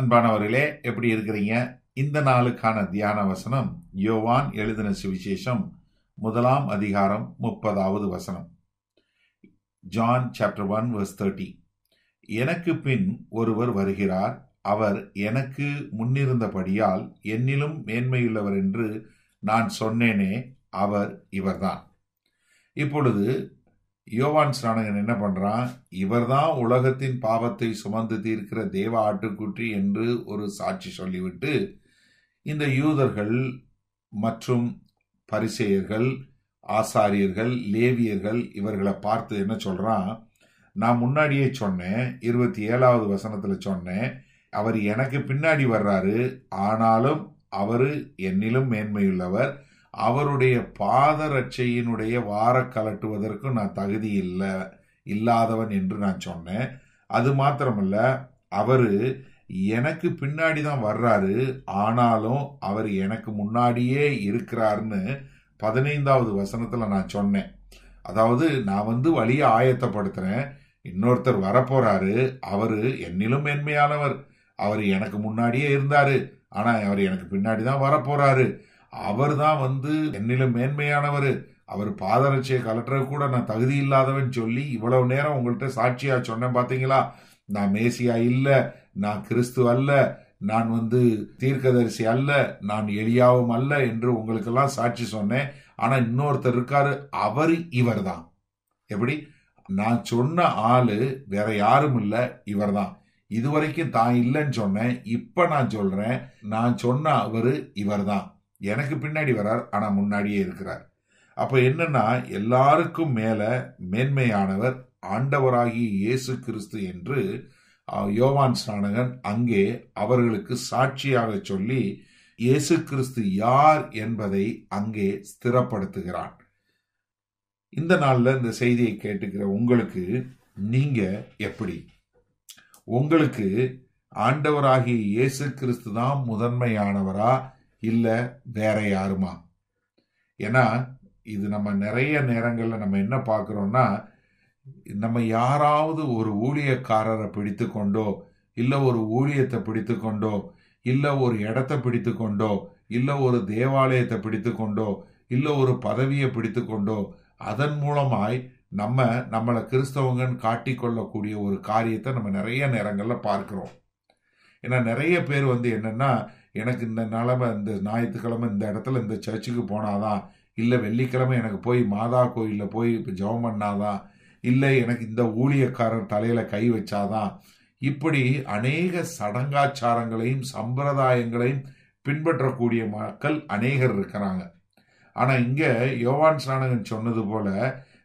அன்பானவர்களே எப்படி இருக்கிறீங்க? இந்த நாளுக்கான தியான வசனம் யோவான் எழுதின சுவிசேஷம் முதலாம் அதிகாரம் முப்பதாவது வசனம். John chapter one verse thirty. எனக்கு பின் ஒருவர் வருகிறார். அவர் எனக்கு முன்னிருந்தபடியால் என்னிலும் மேன்மையுள்ளவர் என்று நான் சொன்னேனே அவர் இவர்தான். இப்பொழுது யோவான் ஸ்நானகன் என்ன பண்றான்? இவர்தான் உலகத்தின் பாவத்தை சுமந்து தீர்க்கிற தேவ ஆட்டுக்குட்டி என்று ஒரு சாட்சி சொல்லிவிட்டு இந்த யூதர்கள் மற்றும் பரிசெயர்கள் ஆசாரியர்கள் லேவியர்கள் இவர்களை பார்த்து என்ன சொல்றான்? நான் முன்னாடியே சொன்னேன் இருபத்தி ஏழாவது வசனத்துல சொன்னேன் அவர் எனக்கு பின்னாடி வர்றாரு ஆனாலும் அவரு என்னிலும் மேன்மையுள்ளவர் அவருடைய பாதரட்சையினுடைய வார கலட்டுவதற்கு நான் தகுதி இல்லை இல்லாதவன் என்று நான் சொன்னேன். அது மாத்திரமல்ல அவர் எனக்கு பின்னாடி தான் வர்றாரு. ஆனாலும் அவர் எனக்கு முன்னாடியே இருக்கிறாருன்னு பதினைந்தாவது வசனத்தில் நான் சொன்னேன். அதாவது நான் வந்து வழியை ஆயத்தப்படுத்துறேன். இன்னொருத்தர் வரப்போறாரு. அவர் என்னிலும் மேன்மையானவர். அவர் எனக்கு முன்னாடியே இருந்தாரு. ஆனால் அவர் எனக்கு பின்னாடி தான் வரப்போறாரு. அவர் தான் வந்து என்னிலும் மேன்மையானவர். அவர் பாதரட்சியை கலட்டுற கூட நான் தகுதி இல்லாதவன் சொல்லி இவ்வளவு நேரம் உங்கள்கிட்ட சாட்சியா சொன்னேன் பாத்தீங்களா? நான் மேசியா இல்ல நான் கிறிஸ்து அல்ல நான் வந்து தீர்க்கதரிசி அல்ல நான் எளியாவும் அல்ல என்று உங்களுக்கெல்லாம் சாட்சி சொன்னேன். ஆனா இன்னொருத்தர் இருக்காரு அவர் இவர் தான் எப்படி? நான் சொன்ன ஆளு வேற யாரும் இல்ல இவர் தான் இதுவரைக்கும் தான் இல்லைன்னு சொன்னேன். இப்ப நான் சொல்றேன் நான் சொன்ன அவரு இவர் தான் எனக்கு பின்னாடி வரார் ஆனால் முன்னாடியே இருக்கிறார். அப்போ என்னன்னா எல்லாருக்கும் மேலே மேன்மையானவர் ஆண்டவராகிய இயேசு கிறிஸ்து என்று யோவான் ஸ்நானகன் அங்கே அவர்களுக்கு சாட்சியாக சொல்லி இயேசு கிறிஸ்து யார் என்பதை அங்கே ஸ்திரப்படுத்துகிறான். இந்த நாளில் இந்த செய்தியை கேட்டுக்கிற உங்களுக்கு நீங்க எப்படி? உங்களுக்கு ஆண்டவராகிய இயேசு கிறிஸ்து தான் முதன்மையானவரா? இல்லை வேற யாருமா? ஏன்னா இது நம்ம நிறைய நேரங்களில் நம்ம என்ன பார்க்குறோன்னா நம்ம யாராவது ஒரு ஊழியக்காரரை பிடித்து கொண்டோ இல்லை ஒரு ஊழியத்தை பிடித்து கொண்டோ இல்லை ஒரு இடத்தை பிடித்து கொண்டோ இல்லை ஒரு தேவாலயத்தை பிடித்து கொண்டோ இல்லை ஒரு பதவியை பிடித்து கொண்டோ அதன் மூலமாய் நம்ம நம்மளை கிறிஸ்தவங்கன்னு காட்டிக்கொள்ளக்கூடிய ஒரு காரியத்தை நம்ம நிறைய நேரங்களில் பார்க்குறோம். ஏன்னா நிறைய பேர் வந்து என்னென்னா எனக்கு இந்த நிலமை இந்த ஞாயிற்றுக்கிழமை இந்த இடத்துல இந்த சர்ச்சுக்கு போனாதான் இல்லை வெள்ளிக்கிழமை எனக்கு போய் மாதா கோயிலில் போய் ஜெபம் பண்ணாதான் இல்லை எனக்கு இந்த ஊழியக்காரர் தலையில் கை வச்சாதான் இப்படி அநேக சடங்காச்சாரங்களையும் சம்பிரதாயங்களையும் பின்பற்றக்கூடிய மக்கள் அநேகர் இருக்கிறாங்க. ஆனால் இங்கே யோவான் ஸ்நானகன் சொன்னது போல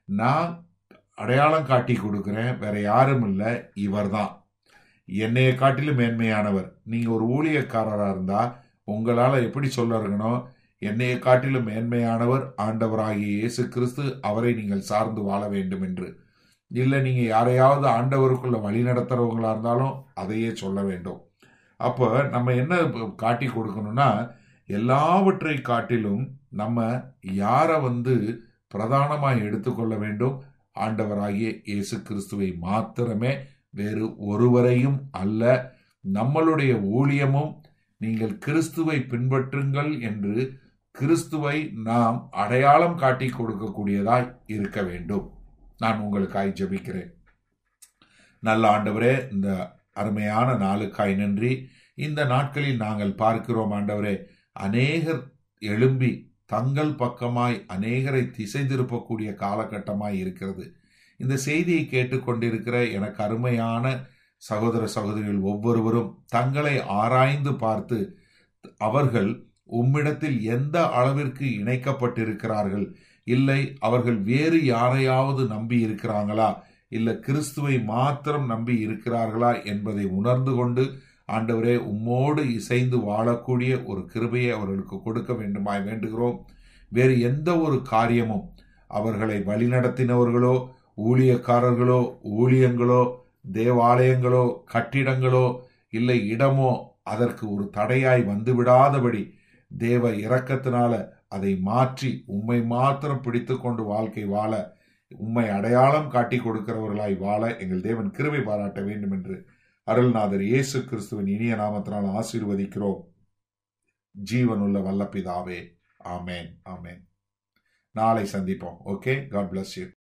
நான் அடையாளம் காட்டி கொடுக்குறேன் வேற யாரும் இல்லை இவர் தான் என்னைய காட்டிலும் மேன்மையானவர். நீங்க ஒரு ஊழியக்காரரா இருந்தா உங்களால எப்படி சொல்ல இருக்கணும்? என்னைய காட்டிலும் மேன்மையானவர் ஆண்டவராகிய இயேசு கிறிஸ்து அவரை நீங்கள் சார்ந்து வாழ வேண்டும் என்று இல்லை நீங்க யாரையாவது ஆண்டவருக்குள்ள வழி நடத்துறவங்களா இருந்தாலும் அதையே சொல்ல வேண்டும். அப்போ நம்ம என்ன காட்டி கொடுக்கணும்னா எல்லாவற்றை காட்டிலும் நம்ம யாரை வந்து பிரதானமாக எடுத்துக்கொள்ள வேண்டும்? ஆண்டவராகிய இயேசு கிறிஸ்துவை மாத்திரமே வேறு ஒருவரையும் அல்ல. நம்மளுடைய ஊழியமும் நீங்கள் கிறிஸ்துவை பின்பற்றுங்கள் என்று கிறிஸ்துவை நாம் அடையாளம் காட்டி கொடுக்கக்கூடியதாய் இருக்க வேண்டும். நான் உங்களுக்காய் ஜபிக்கிறேன். நல்ல ஆண்டவரே இந்த அருமையான நாளுக்காய் நன்றி. இந்த நாட்களில் நாங்கள் பார்க்கிறோம் ஆண்டவரே அநேகர் எழும்பி தங்கள் பக்கமாய் அநேகரை திசை திருப்பக்கூடிய காலகட்டமாய் இருக்கிறது. இந்த செய்தியை கேட்டுக்கொண்டிருக்கிற எனக்கு அருமையான சகோதர சகோதரிகள் ஒவ்வொருவரும் தங்களை ஆராய்ந்து பார்த்து அவர்கள் உம்மிடத்தில் எந்த அளவிற்கு இணைக்கப்பட்டிருக்கிறார்கள்? இல்லை அவர்கள் வேறு யாரையாவது நம்பி இருக்கிறாங்களா? இல்லை கிறிஸ்துவை மாத்திரம் நம்பி இருக்கிறார்களா என்பதை உணர்ந்து கொண்டு ஆண்டவரே உம்மோடு இசைந்து வாழக்கூடிய ஒரு கிருபையை அவர்களுக்கு கொடுக்க வேண்டுமாய் வேண்டுகிறோம். வேறு எந்த ஒரு காரியமும் அவர்களை வழிநடத்தினவர்களோ ஊழியக்காரர்களோ ஊழியங்களோ தேவாலயங்களோ கட்டிடங்களோ இல்லை இடமோ அதற்கு ஒரு தடையாய் வந்துவிடாதபடி தேவ இரக்கத்தினால அதை மாற்றி உம்மை மாத்திரம் பிடித்து கொண்டு வாழ்க்கை வாழ உம்மை அடையாளம் காட்டி கொடுக்கிறவர்களாய் வாழ எங்கள் தேவன் கிருபை பாராட்ட வேண்டும் என்று அருள்நாதர் இயேசு கிறிஸ்துவின் இனிய நாமத்தினால் ஆசீர்வதிக்கிறோம். ஜீவனுள்ள வல்லப்பிதாவே. ஆமேன். ஆமேன். நாளை சந்திப்போம். ஓகே? God bless you